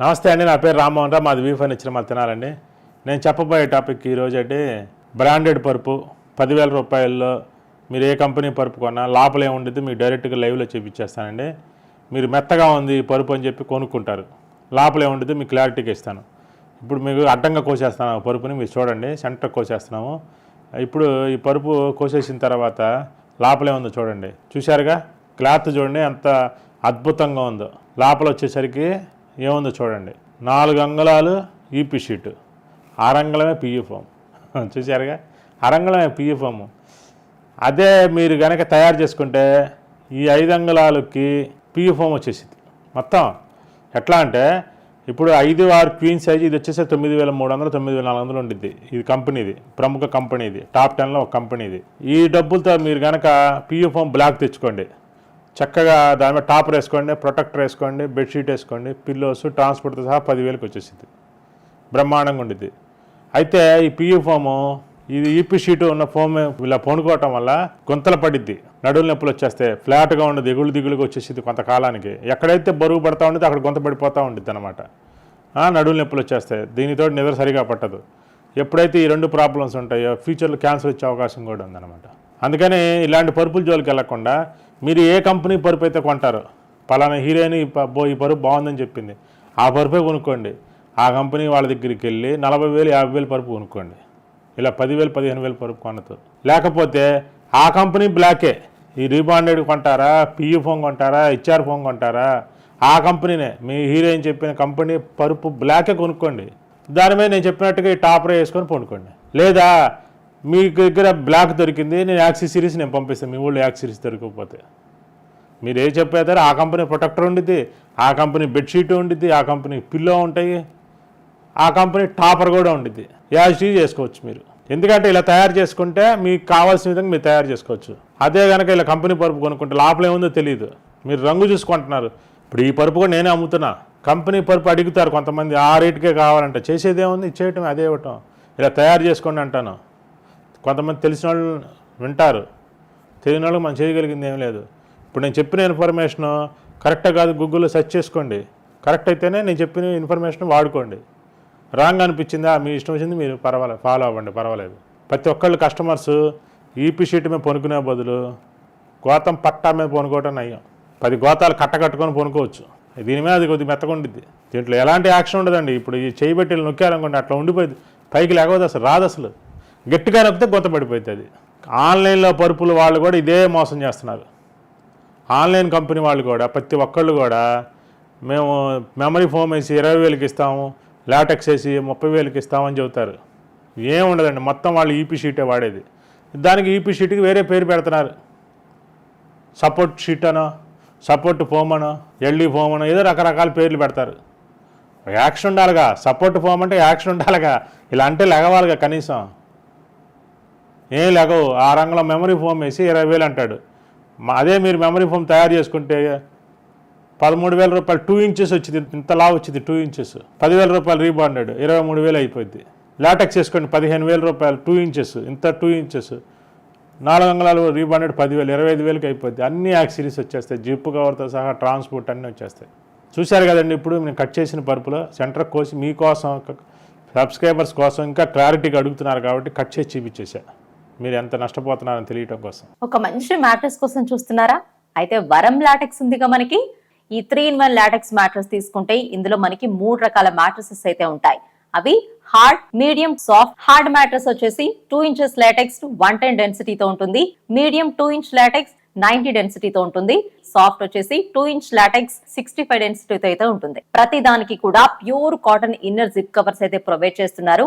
నమస్తే అండి నా పేరు రామ్మోహన్ రావు. మాది వీ ఇచ్చిన మా తినాలండి. నేను చెప్పబోయే టాపిక్ ఈరోజు అంటే బ్రాండెడ్ పరుపు. పదివేల రూపాయల్లో మీరు ఏ కంపెనీ పరుపు కొన్నా లోపల ఏముండదు మీకు డైరెక్ట్గా లైవ్లో చూపించేస్తానండి. మీరు మెత్తగా ఉంది ఈ పరుపు అని చెప్పి కొనుక్కుంటారు. లోపల ఏముండదు మీకు క్లారిటీగా ఇస్తాను. ఇప్పుడు మీకు అడ్డంగా కోసేస్తాను ఆ పరుపుని మీరు చూడండి సెంటర్ కోసేస్తున్నాము. ఇప్పుడు ఈ పరుపు కోసేసిన తర్వాత లోపలే ఉందో చూడండి. చూశారుగా? క్లాత్ చూడండి ఎంత అద్భుతంగా ఉందో. లోపల వచ్చేసరికి ఏముందో చూడండి. నాలుగు అంగుళాలు ఈపీ షీటు ఆరంగళమే పియూ ఫోమ్ చూసారుగా అరంగళమే పియూ అదే మీరు కనుక తయారు చేసుకుంటే ఈ ఐదు అంగుళాలకి పియూ ఫోమ్ వచ్చేసింది మొత్తం. ఎట్లా అంటే ఇప్పుడు ఐదు ఆరు క్వీన్ సైజ్ ఇది వచ్చేసి తొమ్మిది వేల మూడు వందలు తొమ్మిది వేల నాలుగు వందలు ఉండిద్ది. ఇది కంపెనీది. ప్రముఖ కంపెనీది. టాప్ టెన్లో ఒక కంపెనీది. ఈ డబ్బులతో మీరు కనుక పియూ ఫోమ్ బ్లాక్ తెచ్చుకోండి. చక్కగా దాని మీద టాపర్ వేసుకోండి ప్రొటెక్టర్ వేసుకోండి బెడ్షీట్ వేసుకోండి పిల్లోస్ ట్రాన్స్పోర్ట్తో సహా పదివేలకు వచ్చేసింది. బ్రహ్మాండంగా ఉండిద్ది. అయితే ఈ పియూ ఫోము ఇది ఈపీ షీటు ఉన్న ఫోమ్ ఇలా పొనుకోవటం వల్ల గుంతలు పడిద్ది. నడులు నొప్పులు వచ్చేస్తే ఫ్లాట్గా ఉండదు ఎగులు దిగులుగా వచ్చేసింది కొంతకాలానికి. ఎక్కడైతే బరువు పడతా ఉండేది అక్కడ గుంత పడిపోతూ ఉండిద్ది అనమాట నడులు నొప్పులు వచ్చేస్తాయి దీనితో నిద్ర సరిగా పట్టదు. ఎప్పుడైతే ఈ రెండు ప్రాబ్లమ్స్ ఉంటాయో ఫ్యూచర్లో క్యాన్సర్ వచ్చే అవకాశం కూడా ఉందన్నమాట. అందుకని ఇలాంటి పరుపుల జోలికి వెళ్ళకుండా మీరు ఏ కంపెనీ పరుపు అయితే కొంటారో పలానా హీరోయిన్ ఈ ప- ఈ పరుపు బాగుందని చెప్పింది. ఆ పరుపే కొనుక్కోండి. ఆ కంపెనీ వాళ్ళ దగ్గరికి వెళ్ళి నలభై వేలు యాభై వేలు పరుపు కొనుక్కోండి. ఇలా పదివేలు పదిహేను వేలు పరుపు కొనదు లేకపోతే ఆ కంపెనీ బ్లాకే. ఈ రీబాండెడ్ కొంటారా పియూ ఫోన్ కొంటారా హెచ్ఆర్ ఫోన్ కొంటారా? ఆ కంపెనీనే. మీ హీరోయిన్ చెప్పిన కంపెనీ పరుపు బ్లాకే కొనుక్కోండి. దాని మీద నేను చెప్పినట్టుగా ఈ టాపర్ వేసుకొని కొనుక్కోండి లేదా మీ దగ్గర బ్లాక్ దొరికింది నేను యాక్సీ సిరీస్ నేను పంపిస్తాను. మీ ఊళ్ళో యాక్సీ సిరీస్ దొరకకపోతే. మీరు ఏ చెప్పేదారో ఆ కంపెనీ ప్రొటెక్టర్ ఉండిద్ది ఆ కంపెనీ బెడ్షీట్ ఉండిద్ది ఆ కంపెనీ పిల్లో ఉంటాయి ఆ కంపెనీ టాపర్ కూడా ఉండిద్ది. యాజిటీ చేసుకోవచ్చు మీరు. ఎందుకంటే ఇలా తయారు చేసుకుంటే మీకు కావాల్సిన విధంగా మీరు తయారు చేసుకోవచ్చు. అదే కనుక ఇలా కంపెనీ పరుపు కొనుక్కుంటే లోపల ఏముందో తెలియదు మీరు రంగు చూసుకుంటున్నారు. ఇప్పుడు ఈ పరుపు కూడా నేనే అమ్ముతున్నా. కంపెనీ పరుపు అడుగుతారు కొంతమంది ఆ రేటుకే కావాలంటే. చేసేది ఏముంది? ఇచ్చేయటం అదే ఇవ్వటం. ఇలా తయారు చేసుకోండి అంటాను. కొంతమంది తెలిసిన వాళ్ళు వింటారు. తెలియని వాళ్ళకి మనం చేయగలిగింది ఏం లేదు. ఇప్పుడు నేను చెప్పిన ఇన్ఫర్మేషన్ కరెక్టే కాదు గూగుల్లో సెర్చ్ చేసుకోండి. కరెక్ట్ అయితేనే నేను చెప్పిన ఇన్ఫర్మేషన్ వాడుకోండి. రాంగ్ అనిపించిందా? మీ ఇష్టం వచ్చింది మీరు పర్వాలేదు ఫాలో అవ్వండి పర్వాలేదు. ప్రతి ఒక్కళ్ళు కస్టమర్స్ ఈపీ షీట్ మీద పొనుకునే బదులు గోతం పట్టా మీద పొనుకోవటం నయ్యం పది గోతాలు కట్ట కట్టుకొని పొనుకోవచ్చు. దీని మీద అది కొద్దిగా మెత్తకుండిద్ది దీంట్లో ఎలాంటి యాక్షన్ ఉండదండి. ఇప్పుడు ఈ చేయి పెట్టి నొక్కారనుకోండి అట్లా ఉండిపోయింది. పైకి లేకపోతే అసలు రాదు అసలు. గట్టిగా నొప్పితే గుంత పడిపోతుంది. ఆన్లైన్లో పరుపులు వాళ్ళు కూడా ఇదే మోసం చేస్తున్నారు. ఆన్లైన్ కంపెనీ వాళ్ళు కూడా ప్రతి ఒక్కళ్ళు కూడా మేము మెమరీ ఫోమ్ వేసి ఇరవై వేలకి ఇస్తాము లాటెక్స్ వేసి ముప్పై వేలకి ఇస్తామని చెబుతారు. ఏముండదండి మొత్తం వాళ్ళు ఈపీ షీటే వాడేది. దానికి ఈపీ షీట్కి వేరే పేరు పెడుతున్నారు. సపోర్ట్ షీట్ అనో సపోర్ట్ ఫోమ్ అనో ఎల్డీ ఫోమ్ అనో ఏదో రకరకాల పేర్లు పెడతారు. యాక్షన్ ఉండాలిగా సపోర్ట్ ఫోమ్ అంటే యాక్షన్ ఉండాలిగా. ఇలా అంటే లెగవాలిగా కనీసం. ఏం లేకవు ఆ రంగంలో మెమరీ ఫోమ్ వేసి ఇరవై వేలు అంటాడు. మా- అదే మీరు మెమరీ ఫోమ్ తయారు చేసుకుంటే పదమూడు వేల రూపాయలు టూ ఇంచెస్ వచ్చింది ఇంతలా వచ్చింది టూ ఇంచెస్ పదివేల రూపాయలు రీబాండెడ్ ఇరవై మూడు వేలు అయిపోయింది. లాటెక్స్ చేసుకోండి పదిహేను వేల రూపాయలు టూ ఇంచెస్ ఇంత టూ ఇంచెస్ నాలుగు అంగళాలు రీబాండెడ్ పదివేలు ఇరవై ఐదు వేలకి అయిపోద్ది అన్ని యాక్సిరీస్ వచ్చేస్తాయి జిప్ కవర్తో సహా ట్రాన్స్పోర్ట్ అన్నీ వచ్చేస్తాయి. చూశారు కదండి ఇప్పుడు నేను కట్ చేసిన పరుపులో సెంటర్ కోసి మీకోసం సబ్స్క్రైబర్స్ కోసం ఇంకా క్లారిటీగా అడుగుతున్నారు కాబట్టి కట్ చేసి చూపించేశాను మీరు ఎంత నష్టపోతున్నారని తెలియటం కోసం. ఒక మంచి మ్యాట్రెస్ కోసం చూస్తున్నారా? అయితే వరం లాటెక్స్ ఉందిగా మనకి. ఈ three in one latex mattress తీసుకుంటే ఇందులో మనకి మూడు రకాల మ్యాట్రసెస్ అయితే ఉంటాయి. అవి hard medium soft. Hard mattress వచ్చేసి two inches latex one ten డెన్సిటీతో ఉంటుంది. Medium two inch latex ninety డెన్సిటీతో ఉంటుంది. సాఫ్ట్ వచ్చేసి two inch latex sixty five డెన్సిటీతో అయితే ఉంటుంది. ప్రతి దానికి కూడా pure cotton inner zip covers అయితే ప్రొవైడ్ చేస్తున్నారు.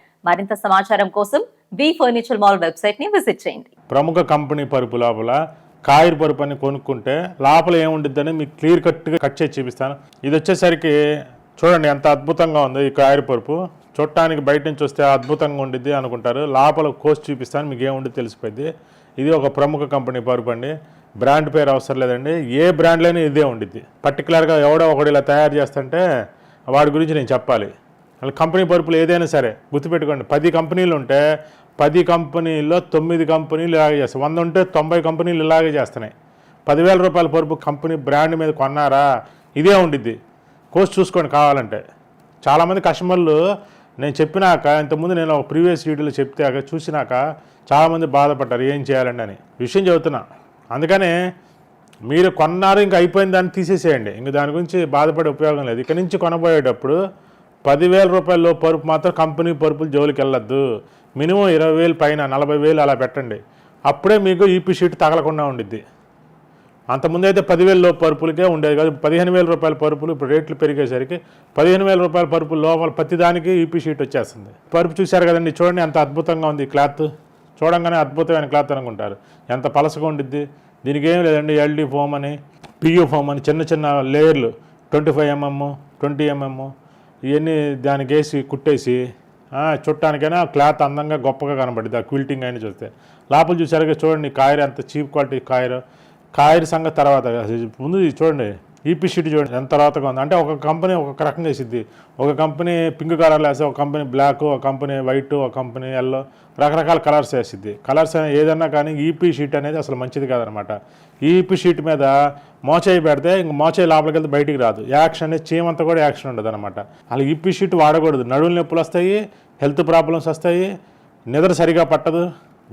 మరింత సమాచారం కోసం వి ఫర్నిచర్ మాల్ వెబ్సైట్ని విజిట్ చేయండి. ప్రముఖ కంపెనీ పరుపు లోపల కాయర్ పరుపు అని కొనుక్కుంటే లోపల ఏముండిద్దని మీకు క్లియర్ కట్గా కట్ చేసి చూపిస్తాను. ఇది వచ్చేసరికి చూడండి ఎంత అద్భుతంగా ఉంది ఈ కాయర పరుపు. చూడటానికి బయట నుంచి వస్తే అద్భుతంగా ఉండిద్ది అనుకుంటారు. లోపల కోసి చూపిస్తాను మీకు ఏముండి తెలిసిపోయింది ఇది ఒక ప్రముఖ కంపెనీ పరుపు అండి. బ్రాండ్ పేరు అవసరం లేదండి. ఏ బ్రాండ్లైనా ఇదే ఉండిద్ది. పర్టికులర్గా ఎవడో ఒకడు ఇలా తయారు చేస్తుంటే వాడి గురించి నేను చెప్పాలి. కంపెనీ పరుపులు ఏదైనా సరే గుర్తుపెట్టుకోండి. పది కంపెనీలు ఉంటే పది కంపెనీల్లో తొమ్మిది కంపెనీలు ఇలాగే చేస్తాయి. వంద ఉంటే తొంభై కంపెనీలు ఇలాగే చేస్తున్నాయి. పదివేల రూపాయల పరుపు కంపెనీ బ్రాండ్ మీద కొన్నారా? ఇదే ఉండిద్ది. కోర్స్ చూసుకోండి కావాలంటే. చాలామంది కస్టమర్లు నేను చెప్పినాక ఇంతకుముందు నేను ఒక ప్రీవియస్ వీడియోలో చెప్తే చూసినాక చాలామంది బాధపడ్డారు ఏం చేయాలండి అని. విషయం చెబుతున్నా. అందుకనే మీరు కొన్నారు ఇంకా అయిపోయిన దాన్ని తీసేసేయండి. ఇంక దాని గురించి బాధపడే ఉపయోగం లేదు. ఇక్కడి నుంచి కొనబోయేటప్పుడు పదివేల రూపాయల పరుపు మాత్రం కంపెనీ పరుపులు జోలికి వెళ్ళొద్దు. మినిమం ఇరవై వేలు పైన నలభై వేలు అలా పెట్టండి. అప్పుడే మీకు ఈపీ షీట్ తగలకుండా ఉండిద్ది. అంతకుముందు అయితే పదివేల లోపు పరుపులకే ఉండేది కాదు. పదిహేను వేల రూపాయల పరుపులు ఇప్పుడు రేట్లు పెరిగేసరికి పదిహేను వేల రూపాయల పరుపులు లోపల ప్రతి దానికి ఈపీ షీట్ వచ్చేస్తుంది. పరుపు చూశారు కదండి చూడండి ఎంత అద్భుతంగా ఉంది క్లాత్. చూడంగానే అద్భుతమైన క్లాత్ అనుకుంటారు. ఎంత పలసగా ఉండిద్ది. దీనికి ఏం లేదండి ఎల్డీ ఫోమ్ అని పియూ ఫోమ్ అని చిన్న చిన్న లేయర్లు. Twenty five MM twenty MM ఇవన్నీ దానికి వేసి కుట్టేసి చుట్టానికైనా క్లాత్ అందంగా గొప్పగా కనబడింది ఆ క్విల్టింగ్ అయినా చూస్తే. లోపల చూసారుగా చూడండి కాయర్ ఎంత చీప్ క్వాలిటీ కాయర్ కాయర్ సంగతి తర్వాత. ముందు ఇది చూడండి. ఈపీ షీట్ చూడండి. ఎంత తర్వాతగా ఉంది. అంటే ఒక కంపెనీ ఒక రకంగా వేసిద్ది. ఒక కంపెనీ పింక్ కలర్ వేస్తే ఒక కంపెనీ బ్లాక్ ఒక కంపెనీ వైట్ ఒక కంపెనీ ఎల్లో. రకరకాల కలర్స్ వేసిద్ది. కలర్స్ ఏదన్నా కానీ ఈపీ షీట్ అనేది అసలు మంచిది కాదనమాట. ఈపీ షీట్ మీద మోచేయి పెడితే ఇంక మోచేయి లోపలికి వెళ్తే బయటికి రాదు. యాక్షన్ అనేది చేయమంతా కూడా యాక్షన్ ఉండదు అనమాట అలా ఇప్పి షీట్ వాడకూడదు. నడువుల నొప్పులు వస్తాయి హెల్త్ ప్రాబ్లమ్స్ వస్తాయి నిద్ర సరిగా పట్టదు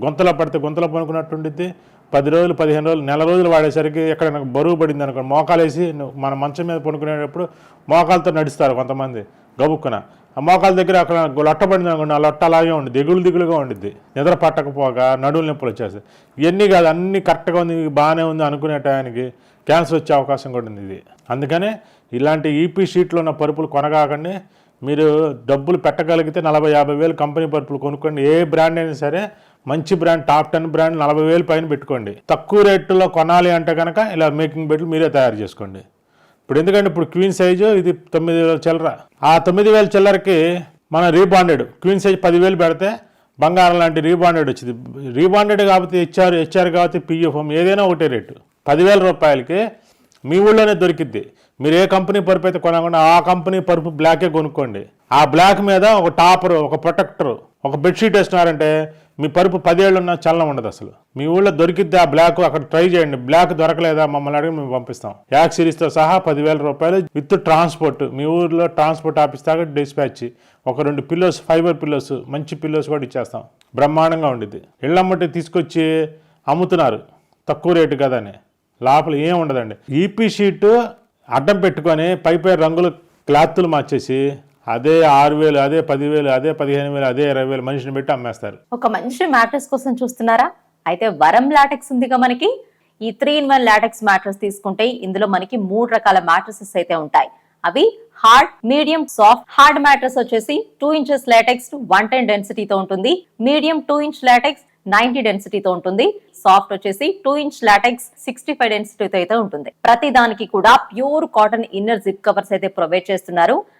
గొంతలో పడితే గొంతలో పనుకున్నట్టు ఉండిద్ది. పది రోజులు పదిహేను రోజులు నెల రోజులు వాడేసరికి ఎక్కడ నాకు బరువు పడింది అనుకోండి మోకాలు వేసి మన మంచం మీద పనుకునేటప్పుడు మోకాలతో నడుస్తారు కొంతమంది గబుక్కున. ఆ మోకాల దగ్గర అక్కడ లొట్టబడింది అనుకోండి ఆ లొట్ట అలాగే ఉండి దిగులు దిగులుగా ఉండిద్ది. నిద్ర పట్టకపోగా నడువుల నొప్పులు వచ్చేస్తాయి. ఇవన్నీ కాదు అన్నీ కరెక్ట్గా ఉంది బాగానే ఉంది అనుకునే టయానికి క్యాన్సర్ వచ్చే అవకాశం కూడా ఉంది ఇది. అందుకనే ఇలాంటి ఈపీ షీట్లో ఉన్న పరుపులు కొనగాకండి. మీరు డబ్బులు పెట్టగలిగితే నలభై యాభై వేలు కంపెనీ పరుపులు కొనుక్కోండి. ఏ బ్రాండ్ అయినా సరే మంచి బ్రాండ్ టాప్ టెన్ బ్రాండ్ నలభై వేలు పైన పెట్టుకోండి. తక్కువ రేట్లో కొనాలి అంటే కనుక ఇలా మేకింగ్ బెడ్లు మీరే తయారు చేసుకోండి. ఇప్పుడు ఎందుకంటే ఇప్పుడు క్వీన్ సైజు ఇది తొమ్మిది వేల చిల్లర. ఆ తొమ్మిది వేల చిల్లరకి మన రీబాండెడ్ క్వీన్ సైజ్ పదివేలు పెడితే బంగారం లాంటి రీబాండెడ్ వచ్చింది. రీబాండెడ్ కాబట్టి హెచ్ఆర్ హెచ్ఆర్ కాబట్టి పిఎఫ్ఎం ఏదైనా ఒకటే రేటు. పదివేల రూపాయలకి మీ ఊళ్ళోనే దొరికిద్ది. మీరు ఏ కంపెనీ పరుపు అయితే కొనకుండా ఆ కంపెనీ పరుపు బ్లాకే కొనుక్కోండి. ఆ బ్లాక్ మీద ఒక టాపర్ ఒక ప్రొటెక్టర్ ఒక బెడ్షీట్ వేసినారంటే మీ పరుపు పదేళ్ళు ఉన్నా చలనం ఉండదు అసలు. మీ ఊళ్ళో దొరికిద్ది ఆ బ్లాక్ అక్కడ ట్రై చేయండి. బ్లాక్ దొరకలేదా మమ్మల్ని అడిగి మేము పంపిస్తాం. యాక్ సిరీస్తో సహా పదివేల రూపాయలు విత్ ట్రాన్స్పోర్ట్. మీ ఊర్లో ట్రాన్స్పోర్ట్ ఆఫీస్ దాకా డిస్పాచ్. ఒక రెండు పిల్లోస్ ఫైబర్ పిల్లోస్ మంచి పిల్లోస్ కూడా ఇచ్చేస్తాం. బ్రహ్మాండంగా ఉండిద్ది. ఇళ్ళమ్మటి తీసుకొచ్చి అమ్ముతున్నారు. తక్కువ రేటు కదని. లోపల ఏం ఉండదండి. ఈపీ షీట్ అడ్డం పెట్టుకొని పై పై రంగులు క్లాత్లు మార్చేసి అదే ఆరు వేలు అదే పదివేలు అదే పదిహేను వేలు అదే ఇరవై వేలు మనిషిని పెట్టి అమ్మేస్తారు. ఒక మంచి మ్యాట్రెస్ కోసం చూస్తున్నారా? అయితే వరం లాటెక్స్ ఉందిగా మనకి. ఈ three in one latex mattress తీసుకుంటే ఇందులో మనకి మూడు రకాల మ్యాట్రసెస్ అయితే ఉంటాయి. అవి hard medium soft. Hard mattress వచ్చేసి two inches latex one ten డెన్సిటీతో ఉంటుంది. Medium two inch latex ninety డెన్సిటీతో ఉంటుంది. సాఫ్ట్ వచ్చేసి two inch latex sixty five డెన్సిటీతో అయితే ఉంటుంది. ప్రతి దానికి కూడా pure cotton inner zip covers అయితే ప్రొవైడ్ చేస్తున్నారు.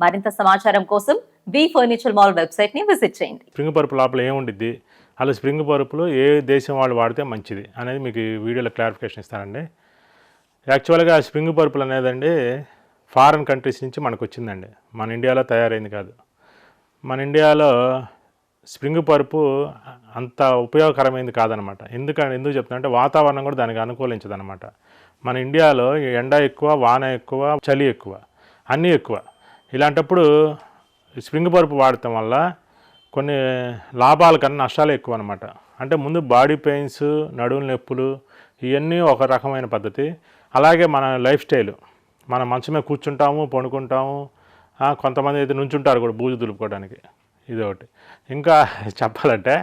మరింత సమాచారం కోసం వి ఫర్నిచర్ మాల్ వెబ్సైట్ని విజిట్ చేయండి. స్ప్రింగ్ పరుపు లోపల ఏముండిద్ది అలా స్ప్రింగ్ పరుపులు ఏ దేశం వాళ్ళు వాడితే మంచిది అనేది మీకు వీడియోలో క్లారిఫికేషన్ ఇస్తానండి. యాక్చువల్గా స్ప్రింగ్ పరుపులు అనేదండి ఫారిన్ కంట్రీస్ నుంచి మనకు వచ్చిందండి మన ఇండియాలో తయారైంది కాదు. మన ఇండియాలో స్ప్రింగ్ పరుపు అంత ఉపయోగకరమైనది కాదనమాట. ఎందుకంటే ఎందుకు చెప్తున్నా అంటే వాతావరణం కూడా దానికి అనుకూలించదనమాట. మన ఇండియాలో ఎండ ఎక్కువ వాన ఎక్కువ చలి ఎక్కువ అన్నీ ఎక్కువ. ఇలాంటప్పుడు స్ప్రింగ్ పరుపు వాడటం వల్ల కొన్ని లాభాల కన్నా నష్టాలు ఎక్కువ అనమాట అంటే ముందు బాడీ పెయిన్స్ నడుము నొప్పులు ఇవన్నీ ఒక రకమైన పద్ధతి. అలాగే మన లైఫ్ స్టైల్. మన మంచమే కూర్చుంటాము పడుకుంటాము కొంతమంది అయితే నుంచుంటారు కూడా బూజు దులుపుకోవడానికి. ఇది ఒకటి ఇంకా చెప్పాలంటే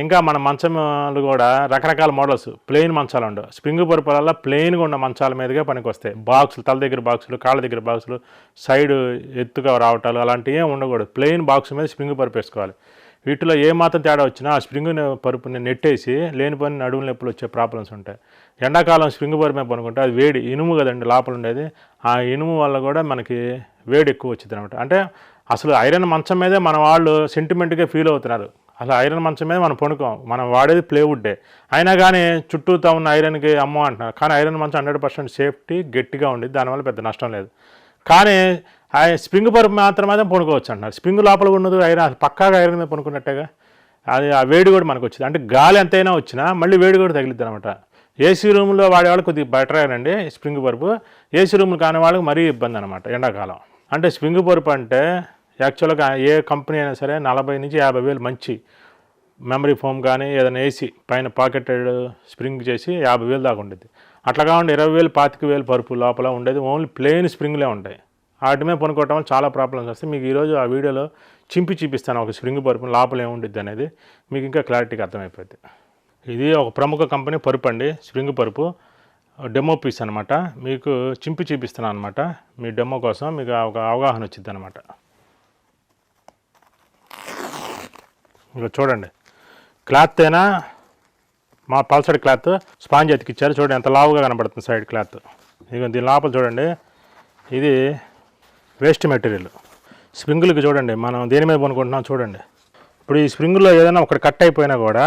ఇంకా మన మంచాలు కూడా రకరకాల మోడల్స్. ప్లెయిన్ మంచాలు ఉండవు. స్ప్రింగ్ పరుపులలో ప్లెయిన్గా ఉన్న మంచాల మీదుగా పనికి వస్తాయి బాక్సులు తల దగ్గర బాక్సులు కాళ్ళ దగ్గర బాక్సులు సైడ్ ఎత్తుగా రావటాలు అలాంటివి ఏం ఉండకూడదు. ప్లెయిన్ బాక్స్ మీద స్ప్రింగ్ పరుపు వేసుకోవాలి వీటిలో ఏ మాత్రం తేడా వచ్చినా ఆ స్ప్రింగ్ పరుపుని నెట్టేసి లేనిపోయిన నడుము నొప్పులు వచ్చే ప్రాబ్లమ్స్ ఉంటాయి. ఎండాకాలం స్ప్రింగ్ పరుపు మీద పనుకుంటే అది వేడి ఇనుము కదండి లోపల ఉండేది. ఆ ఇనుము వల్ల కూడా మనకి వేడి ఎక్కువ వచ్చింది అనమాట అంటే అసలు ఐరన్ మంచం మీదే మన వాళ్ళు సెంటిమెంట్గా ఫీల్ అవుతున్నారు. అసలు ఐరన్ మంచం మీద మనం పనుకోం మనం వాడేది ప్లేవుడ్డే. అయినా కానీ చుట్టూతా ఉన్న ఐరన్కి అమ్మో అంటున్నారు. కానీ ఐరన్ మంచం హండ్రెడ్ పర్సెంట్ సేఫ్టీ గట్టిగా ఉండేది దానివల్ల పెద్ద నష్టం లేదు. కానీ ఆ స్ప్రింగ్ పరుపు మాత్రమే పనుకోవచ్చు అంటున్నారు. స్ప్రింగ్ లోపల ఉన్నది ఐరన్ పక్కాగా ఐరన్ మీద పనుకున్నట్టుగా అది ఆ వేడి కూడా మనకు వచ్చింది. అంటే గాలి ఎంతైనా వచ్చినా మళ్ళీ వేడి కూడా తగిలిద్ది అనమాట ఏసీ రూమ్లో వాడేవాళ్ళు కొద్దిగా బెటర్ అండి స్ప్రింగ్ పరుపు. ఏసీ రూమ్లు కాని వాళ్ళకి మరీ ఇబ్బంది అనమాట ఎండాకాలం. అంటే స్వింగ్ పరుపు అంటే యాక్చువల్గా ఏ కంపెనీ అయినా సరే నలభై నుంచి యాభై వేలు మంచి మెమరీ ఫోమ్ కానీ ఏదైనా ఏసీ పైన పాకెటెడ్ స్ప్రింగ్ చేసి యాభై వేలు దాకా ఉండేది. అట్లా కాకుండా ఇరవై వేలు పాతిక వేలు పరుపు లోపల ఉండేది. ఓన్లీ ప్లెయిన్ స్ప్రింగ్లే ఉంటాయి. వాటి మీద పనుకోవటం వల్ల చాలా ప్రాబ్లమ్స్ వస్తాయి. మీకు ఈరోజు ఆ వీడియోలో చింపి చూపిస్తాను ఒక స్ప్రింగ్ పరుపు లోపల ఏముండిద్ది అనేది. మీకు ఇంకా క్లారిటీగా అర్థమైపోద్ది. ఇది ఒక ప్రముఖ కంపెనీ పరుపు అండి స్ప్రింగ్ పరుపు. డెమో పీస్ అనమాట మీకు చింపి చూపిస్తున్నాను అనమాట మీ డెమో కోసం మీకు ఒక అవగాహన వచ్చింది అనమాట ఇక చూడండి. క్లాత్ అయినా మా పల్సడ్ క్లాత్ స్పాంజ్ అతికిచ్చారు చూడండి ఎంత లావుగా కనబడుతుంది సైడ్ క్లాత్. ఇక దీని లోపల చూడండి. ఇది వేస్ట్ మెటీరియల్. స్ప్రింగులకి చూడండి. మనం దేని మీద కొనుక్కుంటున్నాం చూడండి. ఇప్పుడు ఈ స్ప్రింగులో ఏదైనా ఒకటి కట్ అయిపోయినా కూడా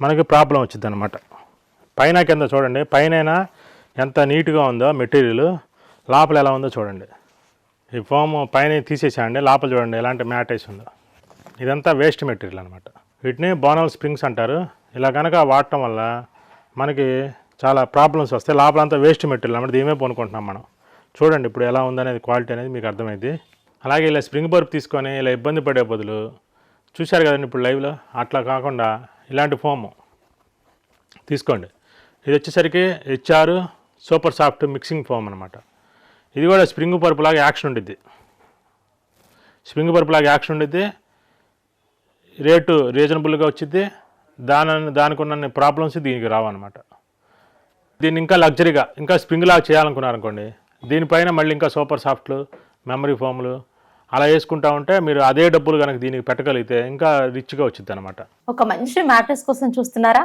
మనకి ప్రాబ్లం వచ్చింది అనమాట పైన కింద చూడండి. పైన ఎంత నీట్గా ఉందో మెటీరియల్. లోపల ఎలా ఉందో చూడండి. ఈ ఫోమ్ పైన తీసేసాయండి. లోపల చూడండి ఎలాంటి మ్యాట్ వేసి ఉందో. ఇదంతా వేస్ట్ మెటీరియల్ అనమాట వీటిని బోనల్ స్ప్రింగ్స్ అంటారు. ఇలా కనుక వాడటం వల్ల మనకి చాలా ప్రాబ్లమ్స్ వస్తాయి. లోపలంతా వేస్ట్ మెటీరియల్ అనమాట దీమే కొనుక్కుంటున్నాం మనం. చూడండి ఇప్పుడు ఎలా ఉందనేది క్వాలిటీ అనేది మీకు అర్థమైంది అలాగే ఇలా స్ప్రింగ్ బర్బ్ తీసుకొని ఇలా ఇబ్బంది పడే బదులు చూశారు కదండి ఇప్పుడు లైవ్లో? అట్లా కాకుండా ఇలాంటి ఫోము తీసుకోండి. ఇది వచ్చేసరికి HR super soft mixing foam అనమాట ఇది కూడా స్ప్రింగ్ పరుపు లాగా యాక్షన్ ఉండిద్ది. స్ప్రింగ్ పరుపు లాగా యాక్షన్ ఉండిద్ది. రేటు రీజనబుల్గా వచ్చింది దాని దానికి ఉన్న ప్రాబ్లమ్స్ దీనికి రావన్నమాట. దీన్ని ఇంకా లగ్జరీగా ఇంకా స్ప్రింగ్ లాగా చేయాలనుకున్నారనుకోండి దీనిపైన మళ్ళీ ఇంకా సూపర్ సాఫ్ట్లు మెమరీ ఫోమ్లు అలా వేసుకుంటా ఉంటే మీరు అదే డబ్బులు కనుక దీనికి పెట్టగలిగితే ఇంకా రిచ్గా వచ్చింది అనమాట ఒక మంచి మ్యాట్రెస్ కోసం చూస్తున్నారా?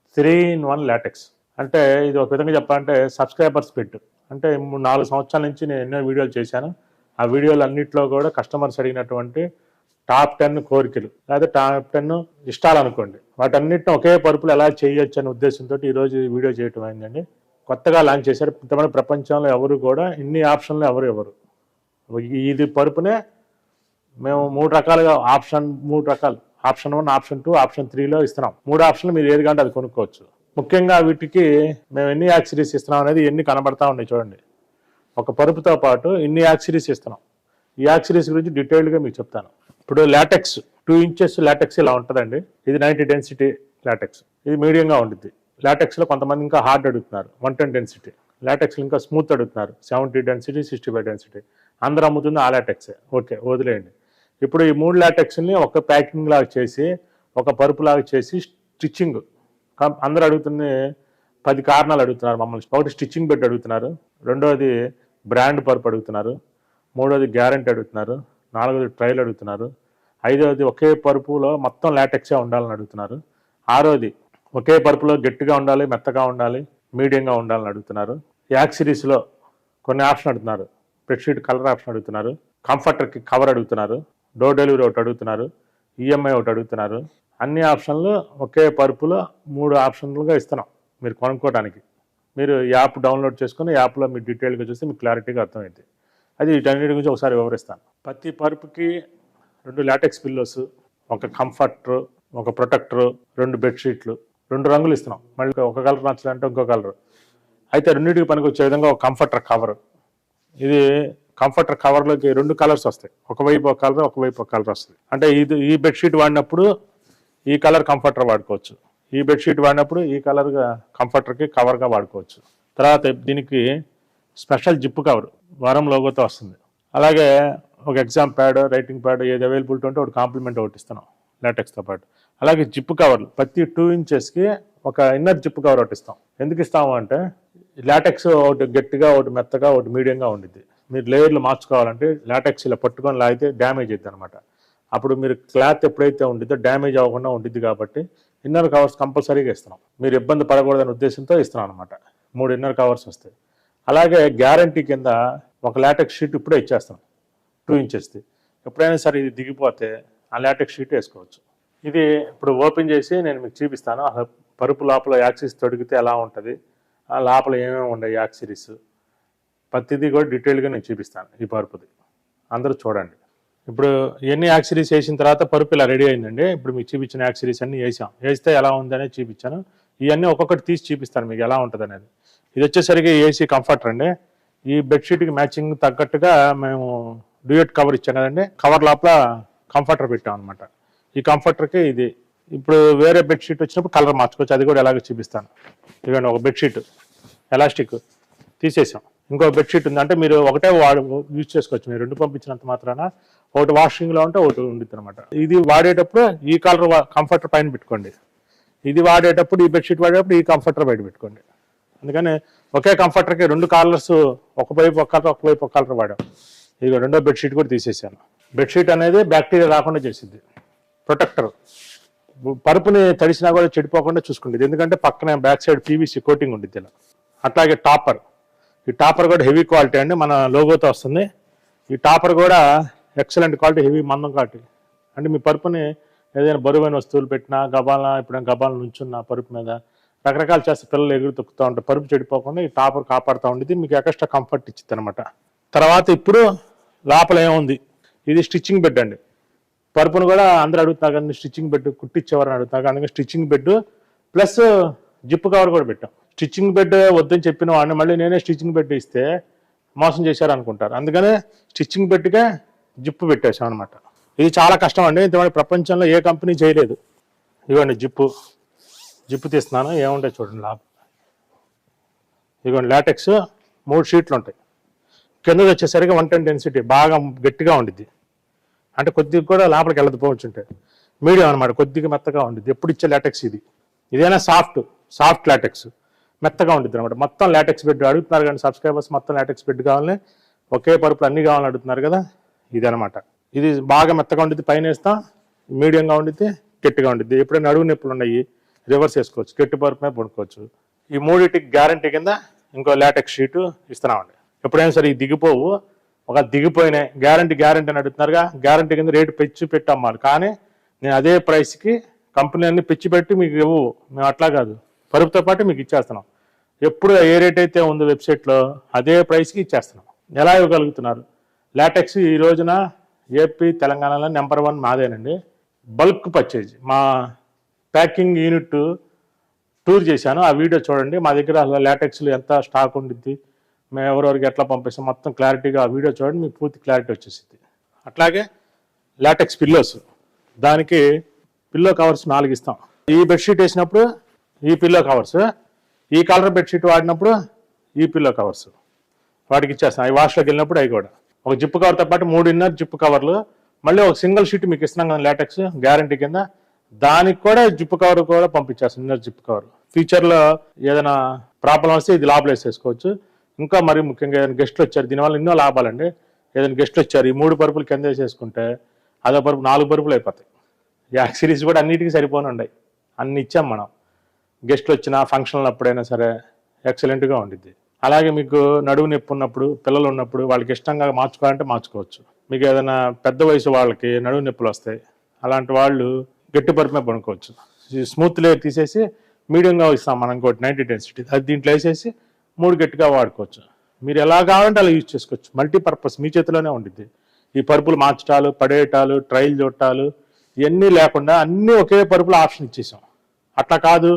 త్రీ ఇన్ వన్ లాటెక్స్ అంటే ఇది ఒక విధంగా చెప్పాలంటే సబ్స్క్రైబర్స్ పెట్టు అంటే నాలుగు సంవత్సరాల నుంచి నేను ఎన్నో వీడియోలు చేశాను. ఆ వీడియోలు అన్నింటిలో కూడా కస్టమర్స్ అడిగినటువంటి టాప్ టెన్ కోరికలు. లేదా టాప్ టెన్ ఇష్టాలనుకోండి. వాటన్నిటిని ఒకే పరుపులు ఎలా చేయొచ్చు అనే ఉద్దేశంతో ఈరోజు ఈ వీడియో చేయటం అయిందండి. కొత్తగా లాంచ్ చేశారు. ఇంతమంది ప్రపంచంలో ఎవరు కూడా ఇన్ని ఆప్షన్లు ఎవరు ఎవరు ఇది పరుపునే మేము మూడు రకాలుగా ఆప్షన్ మూడు రకాలు. Option one option two option త్రీలో ఇస్తున్నాం. మూడు ఆప్షన్లు మీరు ఏది కంటే అది కొనుక్కోవచ్చు. ముఖ్యంగా వీటికి మేము ఎన్ని యాక్సిరీస్ ఇస్తున్నాం అనేది ఎన్ని కనబడతా ఉన్నాయి చూడండి. ఒక పరుపుతో పాటు ఇన్ని యాక్సిరీస్ ఇస్తున్నాం. ఈ యాక్సిరీస్ గురించి డీటెయిల్డ్గా మీకు చెప్తాను. ఇప్పుడు లాటెక్స్ టూ ఇంచెస్ లాటెక్స్ ఇలా ఉంటుందండి. ఇది నైంటీ డెన్సిటీ లాటెక్స్. ఇది మీడియంగా ఉంటుంది లాటెక్స్లో కొంతమంది ఇంకా హార్డ్ అడుగుతున్నారు. One ten density. లాటెక్స్ ఇంకా స్మూత్ అడుగుతున్నారు. Seventy density sixty five density. అందరూ అమ్ముతుంది ఆ లాటెక్సే. ఓకే వదిలేయండి. ఇప్పుడు ఈ మూడు లాటెక్స్ని ఒక ప్యాకింగ్ లాగా చేసి ఒక పరుపు లాగా చేసి స్టిచ్చింగ్ అందరూ అడుగుతుంది పది కారణాలు అడుగుతున్నారు మమ్మల్ని. ఒకటి స్టిచ్చింగ్ పెట్టి అడుగుతున్నారు రెండవది బ్రాండ్ పరుపు అడుగుతున్నారు మూడవది గ్యారంటీ అడుగుతున్నారు నాలుగవది ట్రయల్ అడుగుతున్నారు ఐదవది ఒకే పరుపులో మొత్తం లాటెక్సే ఉండాలని అడుగుతున్నారు ఆరోది ఒకే పరుపులో గట్టిగా ఉండాలి మెత్తగా ఉండాలి మీడియంగా ఉండాలని అడుగుతున్నారు. యాక్ సిరీస్లో కొన్ని ఆప్షన్ అడుగుతున్నారు బెడ్షీట్ కలర్ ఆప్షన్ అడుగుతున్నారు కంఫర్టర్కి కవర్ అడుగుతున్నారు డోర్ డెలివరీ ఒకటి అడుగుతున్నారు ఈఎంఐ ఒకటి అడుగుతున్నారు. అన్ని ఆప్షన్లు ఒకే పరుపులో మూడు ఆప్షన్లుగా ఇస్తున్నాం మీరు కొనుక్కోవడానికి మీరు యాప్ డౌన్లోడ్ చేసుకుని యాప్లో మీరు డీటెయిల్గా చూస్తే మీకు క్లారిటీగా అర్థమైంది అది వీటన్నిటి గురించి ఒకసారి వివరిస్తాను. ప్రతి పరుపుకి రెండు లాటెక్స్ పిల్లోస్ ఒక కంఫర్టర్ ఒక ప్రొటెక్టర్ రెండు బెడ్షీట్లు రెండు రంగులు ఇస్తున్నాం. మళ్ళీ ఒక కలర్ నచ్చాలంటే ఇంకో కలర్. అయితే రెండింటికి పనికి వచ్చే విధంగా ఒక కంఫర్టర్ కవర్. ఇది కంఫర్టర్ కవర్లోకి రెండు కలర్స్ వస్తాయి. ఒకవైపు ఒక కలర్ ఒకవైపు ఒక కలర్ వస్తుంది. అంటే ఇది ఈ బెడ్షీట్ వాడినప్పుడు ఈ కలర్ కంఫర్టర్ వాడుకోవచ్చు. ఈ బెడ్షీట్ వాడినప్పుడు ఈ కలర్గా కంఫర్టర్కి కవర్గా వాడుకోవచ్చు. తర్వాత దీనికి స్పెషల్ జిప్ కవర్ వారం లోగోతో వస్తుంది. అలాగే ఒక ఎగ్జామ్ ప్యాడ్ రైటింగ్ ప్యాడ్ ఏది అవైలబిలిటీ ఉంటే ఒకటి కాంప్లిమెంట్ ఒకటి ఇస్తున్నాం లాటెక్స్తో పాటు. అలాగే జిప్ కవర్లు ప్రతి టూ ఇంచెస్కి ఒక ఇన్నర్ జిప్ కవర్ ఒకటి ఇస్తాం. ఎందుకు ఇస్తాము అంటే లాటెక్స్ ఒకటి గట్టిగా ఒకటి మెత్తగా ఒకటి మీడియంగా ఉండిద్ది. మీరు లేయర్లు మార్చుకోవాలంటే లాటెక్స్ ఇలా పట్టుకొని లాగితే డ్యామేజ్ అవుతుంది అనమాట అప్పుడు మీరు క్లాత్ ఎప్పుడైతే ఉండిద్దో డ్యామేజ్ అవ్వకుండా ఉండిద్ది కాబట్టి ఇన్నర్ కవర్స్ కంపల్సరీగా ఇస్తున్నాం. మీరు ఇబ్బంది పడకూడదనే ఉద్దేశంతో ఇస్తున్నాం అనమాట మూడు ఇన్నర్ కవర్స్ వస్తాయి. అలాగే గ్యారంటీ కింద ఒక లాటెక్స్ షీట్ ఇప్పుడే ఇచ్చేస్తాం. టూ ఇంచెస్ది ఎప్పుడైనా సరే ఇది దిగిపోతే ఆ లాటెక్స్ షీట్ వేసుకోవచ్చు. ఇది ఇప్పుడు ఓపెన్ చేసి నేను మీకు చూపిస్తాను. పరుపు లోపల యాక్సిస్ తొడిగితే ఎలా ఉంటుంది? ఆ లోపల ఏమేమి ఉన్నాయి యాక్సిరీస్? ప్రతిదీ కూడా డీటెయిల్గా నేను చూపిస్తాను ఈ పరుపుది. అందరూ చూడండి. ఇప్పుడు ఎన్ని యాక్సిరీస్ వేసిన తర్వాత పరుపు ఇలా రెడీ అయిందండి. ఇప్పుడు మీకు చూపించిన యాక్సిరీస్ అన్ని వేసాం. వేస్తే ఎలా ఉందనేది చూపించాను. ఇవన్నీ ఒక్కొక్కటి తీసి చూపిస్తాను మీకు ఎలా ఉంటుంది అనేది ఇది వచ్చేసరికి ఏసీ కంఫర్టర్ అండి. ఈ బెడ్షీట్కి మ్యాచింగ్ తగ్గట్టుగా మేము డ్యూయట్ కవర్ ఇచ్చాం కదండి. కవర్ లోపల కంఫర్టర్ పెట్టాం అనమాట ఈ కంఫర్టర్కి ఇది. ఇప్పుడు వేరే బెడ్షీట్ వచ్చినప్పుడు కలర్ మార్చుకోవచ్చు. అది కూడా ఎలాగో చూపిస్తాను. ఇవన్నీ ఒక బెడ్షీట్. ఎలాస్టిక్. తీసేసాం. ఇంకో బెడ్షీట్ ఉంది. అంటే మీరు ఒకటే వాడు యూజ్ చేసుకోవచ్చు. మీరు రెండు పంపించినంత మాత్రాన ఒకటి వాషింగ్లో ఉంటే ఒకటి ఉండిద్ది అనమాట ఇది వాడేటప్పుడు ఈ కలర్ కంఫర్టర్ పైన పెట్టుకోండి. ఇది వాడేటప్పుడు ఈ బెడ్షీట్ వాడేటప్పుడు ఈ కంఫర్టర్ బయట పెట్టుకోండి. అందుకని ఒకే కంఫర్టర్కి రెండు కలర్స్ ఒకవైపు ఒక కలర్ ఒకవైపు ఒక కలర్ వాడాం. ఇదిగో రెండో బెడ్షీట్ కూడా తీసేసాను. బెడ్షీట్ అనేది బ్యాక్టీరియా రాకుండా చేసింది ప్రొటెక్టర్ పరుపుని తడిసినా కూడా చెడిపోకుండా చూసుకుంటుంది ఎందుకంటే పక్కన బ్యాక్ సైడ్ పీవీసీ కోటింగ్ ఉంటుంది ఇలా. అట్లాగే టాపర్. ఈ టాపర్ కూడా హెవీ క్వాలిటీ అండి మన లోగోతో వస్తుంది. ఈ టాపర్ కూడా ఎక్సలెంట్ క్వాలిటీ హెవీ మందం క్వాలిటీ. అంటే మీ పరుపుని ఏదైనా బరువైన వస్తువులు పెట్టినా గబాల ఇప్పుడు గబాల నుంచున్న పరుపు మీద రకరకాలు చేస్తే పిల్లలు ఎగురు తొక్కుతూ ఉంటారు. పరుపు చెడిపోకుండా ఈ టాపర్ కాపాడుతూ ఉండేది మీకు ఎక్స్ట్రా కంఫర్ట్ ఇచ్చింది అనమాట తర్వాత ఇప్పుడు లోపల ఏముంది? ఇది స్టిచ్చింగ్ బెడ్ అండి. పరుపును కూడా అందరూ అడుగుతున్నారు కానీ స్టిచ్చింగ్ బెడ్ కుట్టించేవారని అడుగుతున్నారు. కానీ stitching bed plus zip cover కూడా పెట్టాం. స్టిచ్చింగ్ బెడ్ వద్దని చెప్పిన వాడిని మళ్ళీ నేనే స్టిచ్చింగ్ బెడ్ ఇస్తే మోసం చేశారు అనుకుంటారు అందుకనే స్టిచ్చింగ్ బెడ్గా జిప్పు పెట్టేశాం అనమాట ఇది చాలా కష్టం అండి. ఇంతమంది ప్రపంచంలో ఏ కంపెనీ చేయలేదు. ఇదిగోండి జిప్పు. జిప్పు తీస్తున్నాను. ఏముంటాయి చూడండి లాభం ఇదిగోండి లాటెక్స్ మూడు షీట్లు ఉంటాయి. కిందది వచ్చేసరికి వన్ టెన్ డెన్సిటీ. బాగా గట్టిగా ఉండిద్ది. అంటే కొద్దిగా కూడా లోపలికి వెళ్ళదు పోవచ్చు మీడియం అనమాట కొద్దిగా మెత్తగా ఉండిద్ది. ఎప్పుడు ఇచ్చే లాటెక్స్ ఇది. ఇదైనా సాఫ్ట్? Soft LaTeX. మెత్తగా ఉండిద్ది అనమాట మొత్తం లాటెక్స్ బెడ్ అడుగుతున్నారు కానీ సబ్స్క్రైబర్స్ మొత్తం లాటెక్స్ బెడ్ కావాలని ఒకే పరుపులు అన్ని కావాలని అడుగుతున్నారు కదా ఇది అనమాట ఇది బాగా మెత్తగా ఉండిద్ది పైన వేస్తాం మీడియంగా ఉండిద్ది గట్టిగా ఉండిద్ది. ఎప్పుడైనా అడుగు నొప్పులు ఉన్నాయి రివర్స్ చేసుకోవచ్చు గట్టి పరుపు మీద పడుకోవచ్చు. ఈ మూడింటికి గ్యారంటీ కింద ఇంకో లాటెక్స్ షీటు ఇస్తున్నామండి. ఎప్పుడైనా సరే ఈ దిగిపోవు ఒక దిగిపోయినాయి. గ్యారంటీ గ్యారంటీ అని అడుగుతున్నారుగా గ్యారంటీ కింద రేటు పెంచి పెట్టి అమ్మాలి కానీ నేను అదే ప్రైస్కి కంపెనీ అన్ని పిచ్చి పెట్టి మీకు ఇవ్వు మేము అట్లా కాదు. పరుపుతో పాటు మీకు ఇచ్చేస్తున్నాం. ఎప్పుడు ఏ రేట్ అయితే ఉందో వెబ్సైట్లో అదే ప్రైస్కి ఇచ్చేస్తున్నాం. ఎలా ఇవ్వగలుగుతున్నారు? లాటెక్స్ ఈ రోజున ఏపీ తెలంగాణలో నెంబర్ వన్ మాదేనండి. బల్క్ పర్చేజ్ మా ప్యాకింగ్ యూనిట్ టూర్ చేశాను. ఆ వీడియో చూడండి. మా దగ్గర అసలు లాటెక్స్లు ఎంత స్టాక్ ఉండిద్ది మేము ఎవరెవరికి ఎట్లా పంపిస్తాం మొత్తం క్లారిటీగా ఆ వీడియో చూడండి. మీకు పూర్తి క్లారిటీ వచ్చేసింది అట్లాగే లాటెక్స్ పిల్లోస్ దానికి పిల్లో కవర్స్ నాలుగు ఇస్తాం. ఈ బెడ్షీట్ వేసినప్పుడు ఈ పిల్లో కవర్స్ ఈ కలర్ బెడ్షీట్ వాడినప్పుడు ఈ పిల్లో కవర్స్ వాటికి ఇచ్చేస్తాం అవి వాష్లోకి వెళ్ళినప్పుడు అవి కూడా. ఒక జిప్పు కవర్తో పాటు మూడు ఇన్నర్ కవర్లు మళ్ళీ ఒక సింగిల్ షీట్ మీకు ఇస్తున్నాం కదా లాటెక్స్ గ్యారంటీ కింద. దానికి కూడా జిప్పు కవర్ కూడా పంపించేస్తాం ఇన్నర్ జిప్పు కవర్ ఫ్యూచర్లో ఏదైనా ప్రాబ్లం వస్తే ఇది లాభాలు వేసేసుకోవచ్చు ఇంకా మరి ముఖ్యంగా ఏదైనా గెస్ట్లు వచ్చారు. దీనివల్ల ఎన్నో లాభాలండి. ఏదైనా గెస్ట్లు వచ్చారు. ఈ మూడు పరుపులు కింద వేసేసుకుంటే అదో పరుపు నాలుగు పరుపులు అయిపోతాయి. యాక్ సిరీస్ కూడా అన్నిటికీ సరిపోనుండయి అన్ని ఇచ్చాం మనం. గెస్ట్లు వచ్చినా ఫంక్షన్లు అప్పుడైనా సరే ఎక్సలెంట్గా ఉండిద్ది. అలాగే మీకు నడువు నొప్పి ఉన్నప్పుడు పిల్లలు ఉన్నప్పుడు వాళ్ళకి ఇష్టంగా మార్చుకోవాలంటే మార్చుకోవచ్చు. మీకు ఏదైనా పెద్ద వయసు వాళ్ళకి నడువు నొప్పులు వస్తాయి అలాంటి వాళ్ళు గట్టి పరుపుమే పడుకోవచ్చు. స్మూత్ లేయర్ తీసేసి మీడియంగా ఇస్తాం మనం ఇంకోటి నైంటీ డెన్సిటీ అది దీంట్లో వేసేసి మూడు గట్టిగా వాడుకోవచ్చు. మీరు ఎలా కావాలంటే అలా యూజ్ చేసుకోవచ్చు. మల్టీపర్పస్ మీ చేతిలోనే ఉండిద్ది. ఈ పరుపులు మార్చటాలు పడేయటాలు ట్రైల్ చూడటాలు ఇవన్నీ లేకుండా అన్నీ ఒకే పరుపులు ఆప్షన్ ఇచ్చేసాం. అట్లా కాదు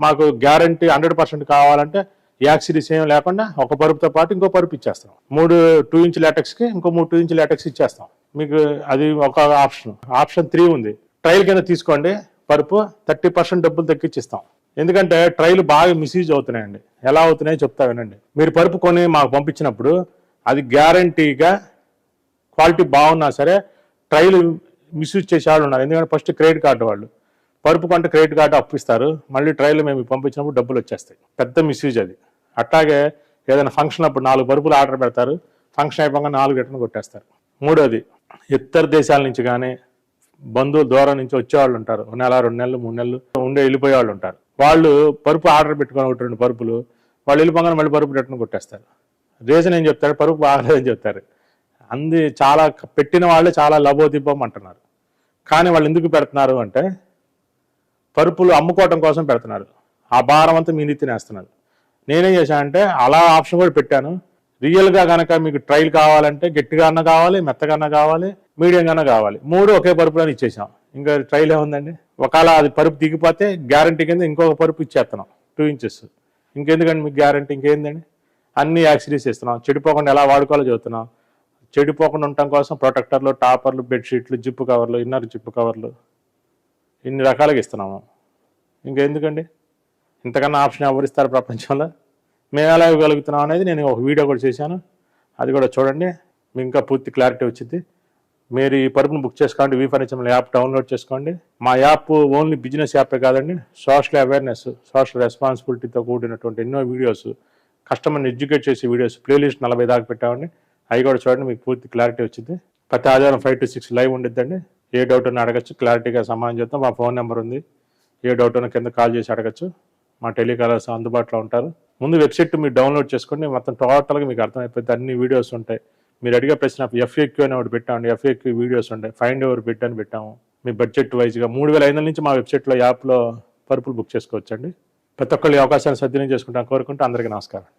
మాకు గ్యారంటీ హండ్రెడ్ పర్సెంట్ కావాలంటే యాక్సిడీస్ ఏం లేకుండా ఒక పరుపుతో పాటు ఇంకో పరుపు ఇచ్చేస్తాం మూడు టూ ఇంచ్ లాటెక్స్కి ఇంకో మూడు టూ ఇంచ్ లాటెక్స్ ఇచ్చేస్తాం మీకు అది ఒక ఆప్షన్. ఆప్షన్ త్రీ ఉంది. ట్రైల్ కింద తీసుకోండి. పరుపు థర్టీ పర్సెంట్ డబ్బులు తగ్గించిస్తాం. ఎందుకంటే ట్రైలు బాగా మిస్యూజ్ అవుతున్నాయండి. ఎలా అవుతున్నాయో చెప్తా వినండి. మీరు పరుపు కొని మాకు పంపించినప్పుడు అది గ్యారంటీగా క్వాలిటీ బాగున్నా సరే ట్రైలు మిస్యూజ్ చేసే వాళ్ళు ఉన్నారు. ఎందుకంటే ఫస్ట్ క్రెడిట్ కార్డు వాళ్ళు. పరుపు పంట క్రెడిట్ కార్డు అప్పిస్తారు. మళ్ళీ ట్రైల్ మేము పంపించినప్పుడు డబ్బులు వచ్చేస్తాయి. పెద్ద మిస్యూజ్ అది. అట్లాగే ఏదైనా ఫంక్షన్ అప్పుడు నాలుగు పరుపులు ఆర్డర్ పెడతారు. ఫంక్షన్ అయిపోగా నాలుగు రిటర్న్ కొట్టేస్తారు. మూడోది ఇతర దేశాల నుంచి కానీ బంధువులు దూరం నుంచి వచ్చేవాళ్ళు ఉంటారు. ఒక నెల రెండు నెలలు మూడు నెలలు ఉండే వెళ్ళిపోయే వాళ్ళు ఉంటారు. వాళ్ళు పరుపు ఆర్డర్ పెట్టుకొని ఒకటి రెండు పరుపులు వాళ్ళు వెళ్ళిపోగానే మళ్ళీ పరుపు రిటర్న్ కొట్టేస్తారు. రీజన్ ఏం చెప్తారు? పరుపు బాగలేదని చెప్తారు. అంది చాలా పెట్టిన వాళ్ళే చాలా లబోదిబ్బం అంటున్నారు. కానీ వాళ్ళు ఎందుకు పెడుతున్నారు అంటే పరుపులు అమ్ముకోవటం కోసం పెడుతున్నారు. ఆ భారం అంతా మీ నెత్తినేస్తున్నారు నేనేం చేశానంటే అలా ఆప్షన్ కూడా పెట్టాను. రియల్గా కనుక మీకు ట్రైల్ కావాలంటే గట్టిగా అన్న కావాలి మెత్తగా అన్న కావాలి మీడియం అన్న కావాలి. మూడు ఒకే పరుపులో ఇచ్చేసాం. ఇంకా ట్రైల్ ఏముందండి? ఒకవేళ అది పరుపు దిగిపోతే గ్యారంటీ కింద ఇంకొక పరుపు ఇచ్చేస్తున్నాం. టూ ఇంచెస్ ఇంకెందుకండి మీకు గ్యారంటీ ఇంకేందండి? అన్ని యాక్సిరీస్ ఇస్తున్నాం చెడిపోకుండా ఎలా వాడుకోవాలో చెబుతున్నాం. చెడిపోకుండా ఉండటం కోసం ప్రొటెక్టర్లు టాపర్లు బెడ్షీట్లు జిప్పు కవర్లు ఇన్నర్ జిప్పు కవర్లు ఇన్ని రకాలుగా ఇస్తున్నాము. ఇంకెందుకండి? ఇంతకన్నా ఆప్షన్ ఎవరిస్తారు ప్రపంచంలో? మేము ఎలా ఇవ్వగలుగుతున్నాం అనేది నేను ఒక వీడియో కూడా చేశాను. అది కూడా చూడండి. మీకు ఇంకా పూర్తి క్లారిటీ వచ్చింది మీరు ఈ పరుపును బుక్ చేసుకోండి. వీ ఫర్నిచర్ యాప్ డౌన్లోడ్ చేసుకోండి. మా యాప్ ఓన్లీ బిజినెస్ యాపే కాదండి. సోషల్ అవేర్నెస్ సోషల్ రెస్పాన్సిబిలిటీతో కూడినటువంటి ఎన్నో వీడియోస్ కస్టమర్ని ఎడ్యుకేట్ చేసే వీడియోస్ ప్లేలిస్ట్ నలభై దాకా పెట్టామండి. అవి కూడా చూడండి. మీకు పూర్తి క్లారిటీ వచ్చింది ప్రతి ఆదివారం ఫైవ్ టు సిక్స్ లైవ్ ఉండిద్దండి. ఏ డౌట్ ఉన్నా అడగచ్చు. క్లారిటీగా సమాధానం చేద్దాం మా ఫోన్ నెంబర్ ఉంది. ఏ డౌట్ ఉన్నా కింద కాల్ చేసి అడగచ్చు. మా టెలికాలర్స్ అందుబాటులో ఉంటారు. ముందు వెబ్సైట్ మీరు డౌన్లోడ్ చేసుకోండి. మొత్తం టోటల్గా మీకు అర్థమైపోతుంది అన్ని వీడియోస్ ఉంటాయి. మీరు అడిగే ప్రశ్న ఎఫ్ఏక్యూ అని ఒకటి పెట్టామండి. ఎఫ్ఏక్యూ వీడియోస్ ఉంటాయి ఫైండ్ ఎవర్ బిట్ అని పెట్టాము. మీ బడ్జెట్ వైజ్గా మూడు వేల ఐదు వందల నుంచి మా వెబ్సైట్లో యాప్లో పరుపులు బుక్ చేసుకోవచ్చండి. ప్రతి ఒక్కళ్ళు ఈ అవకాశాన్ని సద్వినియోగం చేసుకుంటాం. కోరుకుంటూ అందరికీ నమస్కారం.